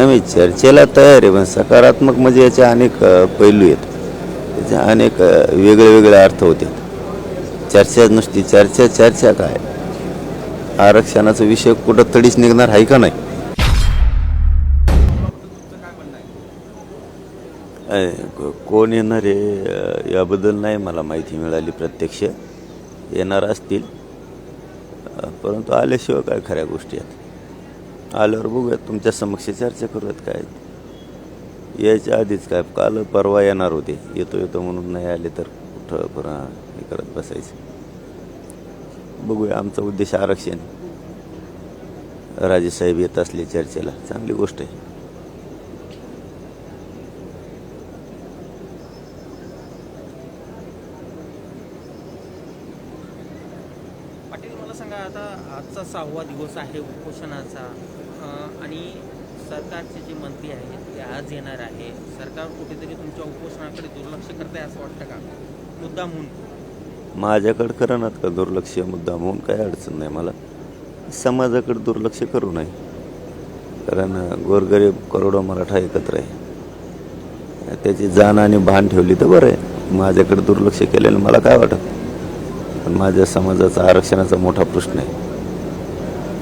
नाही मी चर्चेला तयार आहे पण सकारात्मक म्हणजे याचे अनेक पैलू आहेत. त्याचे अनेक वेगळे वेगळे अर्थ होते. चर्चा नुसती चर्चा चर्चा काय? आरक्षणाचा विषय कुठं तडीच निघणार आहे का नाही? कोण येणार आहे याबद्दल नाही मला माहिती मिळाली प्रत्यक्ष. येणार असतील. परंतु आल्याशिवाय काय खऱ्या गोष्टी आहेत? आल्यावर बघूयात तुमच्या समक्ष चर्चा करूयात काय. यायच्या आधीच काय काल परवा येणार होते. येतो येतो म्हणून नाही आले तर कुठं पुन्हा हे करत बसायचं. बघूया आमचा उद्देश आरक्षण. राजेसाहेब येत असले चर्चेला. चांगली गोष्ट आहे. पाटील मला सांगा आता आजचा सहावा दिवस आहे उपोषणाचा. आणि सरकारचे जे मंत्री आहेत ते आज येणार आहे. सरकार कुठेतरी तुमच्या उपोषणाकडे दुर्लक्ष करत आहे असं वाटतं का? मुद्दा म्हणून. माझ्याकडे करणार का दुर्लक्ष मुद्दा म्हणून काही अडचण नाही मला. समाजाकडे दुर्लक्ष करू नये. कारण गोरगरीब करोडो मराठा एकत्र आहे. त्याची जाण आणि भान ठेवली तर बरं आहे. माझ्याकडे दुर्लक्ष केलेलं मला काय वाटत? पण माझ्या समाजाचा आरक्षणाचा मोठा प्रश्न आहे.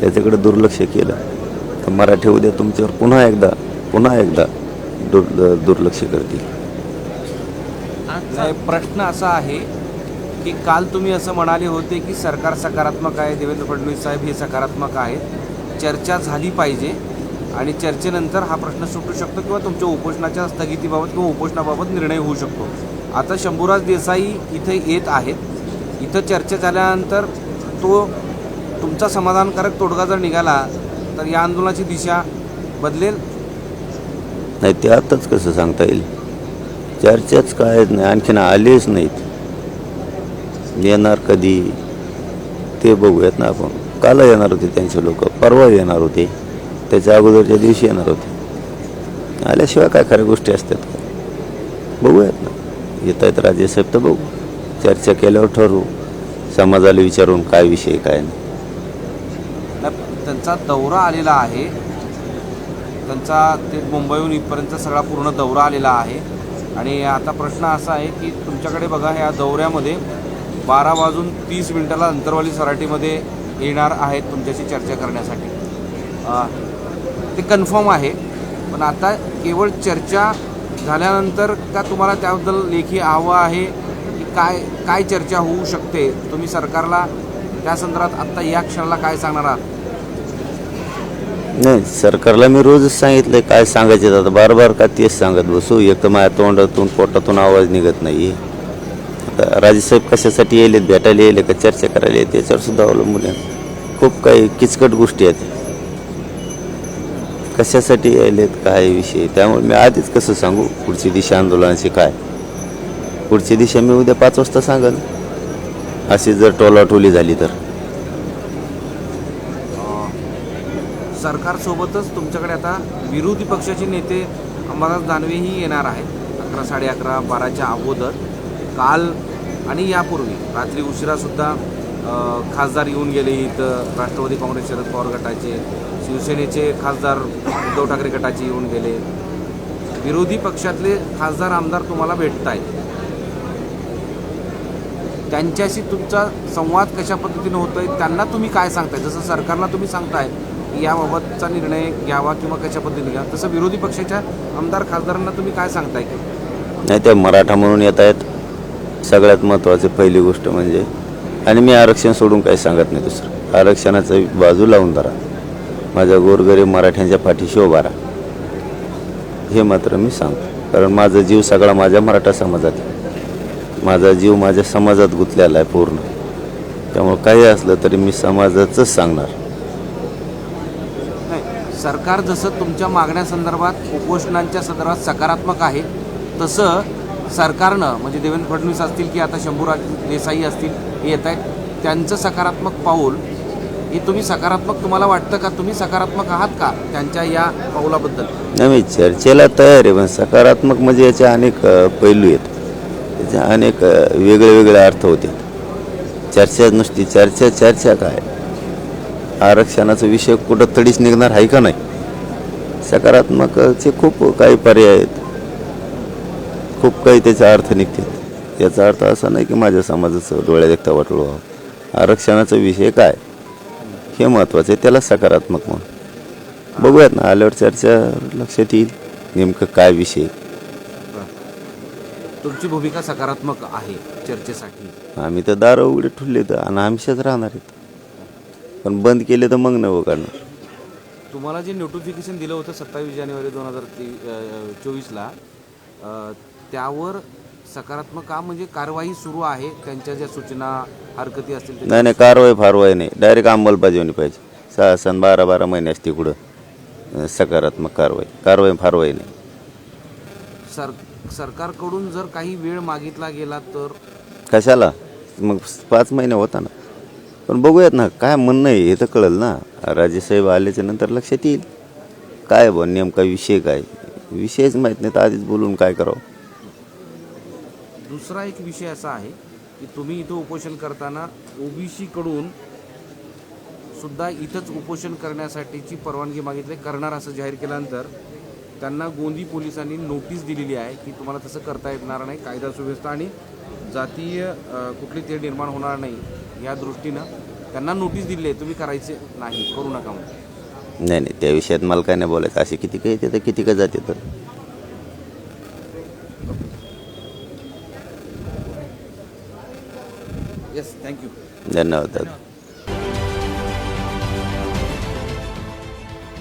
त्याच्याकडे दुर्लक्ष केलं. मराठी उद्या तुमच्यावर पुन्हा एकदा पुन्हा एकदा दुर् दुर्लक्ष करतील. प्रश्न असा आहे की काल तुम्ही असं म्हणाले होते की सरकार सकारात्मक आहे देवेंद्र फडणवीस साहेब हे सकारात्मक आहेत. चर्चा झाली पाहिजे आणि चर्चेनंतर हा प्रश्न सुटू शकतो किंवा तुमच्या उपोषणाच्या स्थगितीबाबत किंवा उपोषणाबाबत निर्णय होऊ शकतो. आता शंभूराज देसाई इथे येत आहेत. इथं चर्चा झाल्यानंतर तो तुमचा समाधानकारक तोडगा जर निघाला तर या आंदोलनाची दिशा बदलेल? नाही ते आताच कसं सांगता येईल? चर्चाच काय नाही आणखीन आलेच नाहीत. येणार कधी? ते बघूयात ना आपण. काल येणार होते त्यांचे लोक. परवा येणार होते. त्याच्या अगोदरच्या दिवशी येणार होते. आल्याशिवाय काय खऱ्या गोष्टी असतात? बघूयात ना. येत आहेत राजेसाहेब तर बघू. चर्चा केल्यावर ठरवू. समाजाला विचारून काय विषय काय नाही नाही, त्यांचा दौरा आलेला आहे. त्यांचा ते मुंबईहून इथपर्यंत सगळा पूर्ण दौरा आलेला आहे. आणि आता प्रश्न असा आहे की तुमच्याकडे बघा ह्या दौऱ्यामध्ये बारा वाजून तीस मिनिटाला अंतरवाली सराटीमध्ये येणार आहेत तुमच्याशी चर्चा करण्यासाठी. ते कन्फर्म आहे. पण आता केवळ चर्चा झाल्यानंतर का तुम्हाला त्याबद्दल लेखी हवं आहे की काय काय चर्चा होऊ शकते? तुम्ही सरकारला त्या संदर्भात आत्ता या क्षणाला काय सांगणार आहात? नाही सरकारला मी रोजच सांगितलंय काय सांगायचे आता? बार बार का तेच सांगत बसू? एक तर माझ्या तोंडातून पोटातून आवाज निघत नाही. आता राजेसाहेब कशासाठी येलेत भेटायला येले का? चर्चा करायला येते याच्यावर सुद्धा अवलंबून आहे. खूप काही किचकट गोष्टी आहेत. कशासाठी यायलेत? काय विषय? त्यामुळे मी आधीच कसं सांगू? पुढची दिशा आंदोलनाची काय? पुढची दिशा मी उद्या पाच वाजता सांगेल अशी जर टोलाटोली झाली तर. सरकारसोबतच तुमच्याकडे आता विरोधी पक्षाचे नेते अंबादास दानवेही येणार आहेत. अकरा साडे अकरा बाराच्या अगोदर. काल आणि यापूर्वी. रात्री उशिरासुद्धा खासदार येऊन गेले इथं. राष्ट्रवादी काँग्रेस शरद पवार गटाचे शिवसेनेचे खासदार उद्धव ठाकरे गटाचे येऊन गेले. विरोधी पक्षातले खासदार आमदार तुम्हाला भेटत आहेत त्यांच्याशी तुमचा संवाद कशा पद्धतीने होतोय? त्यांना तुम्ही काय सांगताय? जसं सरकारला तुम्ही सांगताय याबाबतचा निर्णय घ्यावा किंवा कशा पद्धतीने घ्यावा? तसं विरोधी पक्षाच्या आमदार खासदारांना तुम्ही काय सांगताय? की नाही त्या मराठा म्हणून येत आहेत. सगळ्यात महत्त्वाची पहिली गोष्ट म्हणजे आणि मी आरक्षण सोडून काही सांगत नाही दुसरं. आरक्षणाचं बाजू लावून धरा. माझ्या गोरगरीब मराठ्यांच्या पाठीशी उभा राहा. हे मात्र मी सांगतो. कारण माझा जीव सगळा माझ्या मराठा समाजात माझा जीव माझ्या समाजात गुंतलेला आहे पूर्ण. त्यामुळे काही असलं तरी मी समाजाचंच सांगणार. सरकार जसं तुमच्या मागण्यासंदर्भात उपोषणांच्या संदर्भात सकारात्मक आहे तसं सरकारनं म्हणजे देवेंद्र फडणवीस असतील की आता शंभूराज देसाई असतील हे येत आहेत त्यांचं सकारात्मक पाऊल हे तुम्ही सकारात्मक तुम्हाला वाटतं का? तुम्ही सकारात्मक आहात का त्यांच्या या पाऊलाबद्दल? नाही मी चर्चेला तयार आहे पण सकारात्मक म्हणजे याचे अनेक पैलू आहेत. त्याचे अनेक वेगळे वेगळे अर्थ होते. चर्चा नुसती चर्चा चर्चा काय? आरक्षणाचा विषय कुठं तडीच निघणार आहे का नाही? सकारात्मकचे खूप काही पर्याय आहेत. खूप काही त्याचा अर्थ निघतात याचा अर्थ असा नाही की माझ्या समाजाचं डोळ्या देखता वाटोळ व्हावं. आरक्षणाचा विषय काय? हे महत्त्वाचं आहे. त्याला सकारात्मक म्हणून. बघूयात ना आल्यावर चर्चा लक्षात येईल नेमकं काय विषय तुमची भूमिका सकारात्मक आहे चर्चेसाठी. आम्ही तर दारं उघडे ठुलले तर आणि आमच्याच राहणार आहेत. पण बंद केले तर मग नवं काढणार. तुम्हाला जे नोटिफिकेशन दिलं होतं सत्तावीस जानेवारी दोन हजार ती चोवीसला त्यावर सकारात्मक काम म्हणजे कारवाई सुरू आहे? त्यांच्या ज्या सूचना हरकती असतील नाही नाही कारवाई फारवाई नाही. डायरेक्ट अंमलबजावणी पाहिजे. सहा सण बारा बारा महिने असते कुठं. सकारात्मक कारवाई. कारवाई फारवाई नाही. सर सरकारकडून जर काही वेळ मागितला गेला तर? कशाला? मग पाच महिने होता ना. पण बघूयात ना काय म्हणणं आहे हे तर कळल ना. राजेसाहेब आल्याच्यानंतर लक्षात येईल. काय बा नेमका विषय काय? विषयच माहीत नाही तर आधीच बोलून काय करावं? दुसरा एक विषय असा आहे की तुम्ही इथं उपोषण करताना ओबीसीकडून सुद्धा इथंच उपोषण करण्यासाठीची परवानगी मागितली. करणार असं जाहीर केल्यानंतर त्यांना गोंदी पोलिसांनी नोटीस दिलेली आहे की तुम्हाला तसं करता येणार नाही कायदा सुव्यवस्था आणि जातीय कुठली ते निर्माण होणार नाही. या दृष्टीनं त्यांना नोटीस दिली आहे तुम्ही करायचे नाही करू नका म्हणून. नाही नाही त्या विषयात मला काय नाही बोलायचं असे किती काही येते तर किती का जाते तर येस थँक्यू धन्यवाद दादा.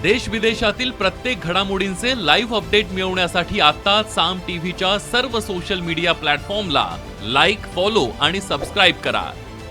देश विदेशातील प्रत्येक घडामोडींचे लाईव्ह अपडेट मिळवण्यासाठी आता साम टीव्हीच्या सर्व सोशल मीडिया प्लॅटफॉर्मला लाईक फॉलो आणि सबस्क्राईब करा.